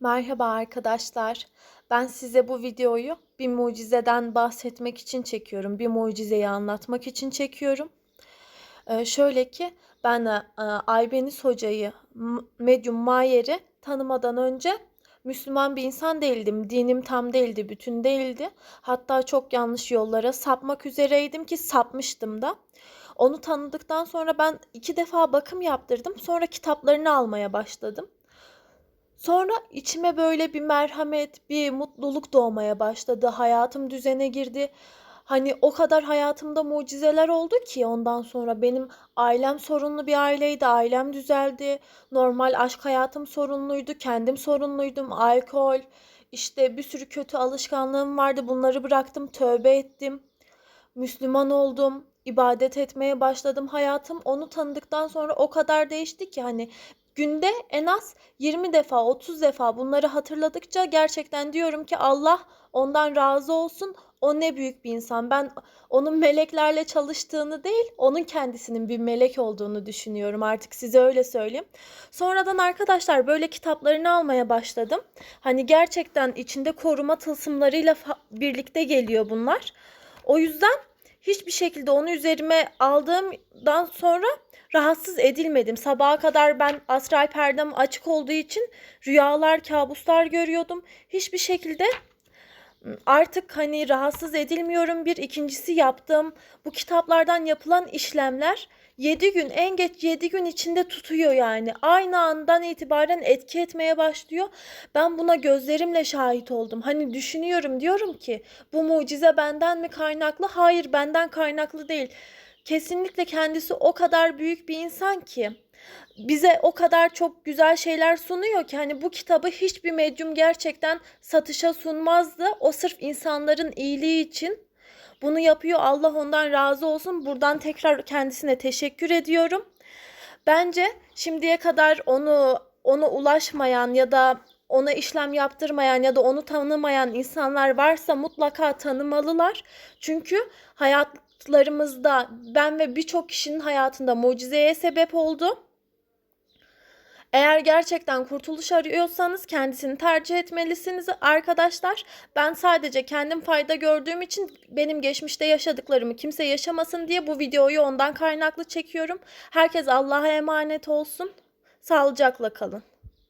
Merhaba arkadaşlar. Ben size bu videoyu bir mucizeden bahsetmek için çekiyorum. Bir mucizeyi anlatmak için çekiyorum. Ee, şöyle ki ben e, Aybeniz Hoca'yı, Medyum Mayer'i tanımadan önce Müslüman bir insan değildim. Dinim tam değildi, bütün değildi. Hatta çok yanlış yollara sapmak üzereydim ki sapmıştım da. Onu tanıdıktan sonra ben iki defa bakım yaptırdım. Sonra kitaplarını almaya başladım. Sonra içime böyle bir merhamet, bir mutluluk doğmaya başladı. Hayatım düzene girdi. Hani o kadar hayatımda mucizeler oldu ki ondan sonra benim ailem sorunlu bir aileydi. Ailem düzeldi. Normal aşk hayatım sorunluydu. Kendim sorunluydum. Alkol, işte bir sürü kötü alışkanlığım vardı. Bunları bıraktım, tövbe ettim. Müslüman oldum. ibadet etmeye başladım. Hayatım onu tanıdıktan sonra o kadar değişti ki hani günde en az 20 defa, 30 defa bunları hatırladıkça gerçekten diyorum ki Allah ondan razı olsun. O ne büyük bir insan. Ben onun meleklerle çalıştığını değil, onun kendisinin bir melek olduğunu düşünüyorum. Artık size öyle söyleyeyim. Sonradan arkadaşlar böyle kitaplarını almaya başladım. Hani gerçekten içinde koruma tılsımlarıyla birlikte geliyor bunlar. O yüzden hiçbir şekilde onu üzerime aldığımdan sonra rahatsız edilmedim. Sabaha kadar ben astral perdem açık olduğu için rüyalar, kabuslar görüyordum. Hiçbir şekilde artık hani rahatsız edilmiyorum. Bir ikincisi yaptığım bu kitaplardan yapılan işlemler 7 gün en geç 7 gün içinde tutuyor yani. Aynı andan itibaren etki etmeye başlıyor. Ben buna gözlerimle şahit oldum. Hani düşünüyorum diyorum ki bu mucize benden mi kaynaklı? Hayır benden kaynaklı değil. Kesinlikle kendisi o kadar büyük bir insan ki bize o kadar çok güzel şeyler sunuyor ki hani bu kitabı hiçbir medyum gerçekten satışa sunmazdı. O sırf insanların iyiliği için bunu yapıyor. Allah ondan razı olsun. Buradan tekrar kendisine teşekkür ediyorum. Bence şimdiye kadar onu ona ulaşmayan ya da ona işlem yaptırmayan ya da onu tanımayan insanlar varsa mutlaka tanımalılar. Çünkü hayatlarımızda ben ve birçok kişinin hayatında mucizeye sebep oldu. Eğer gerçekten kurtuluş arıyorsanız kendisini tercih etmelisiniz arkadaşlar. Ben sadece kendim fayda gördüğüm için benim geçmişte yaşadıklarımı kimse yaşamasın diye bu videoyu ondan kaynaklı çekiyorum. Herkes Allah'a emanet olsun. Sağlıcakla kalın.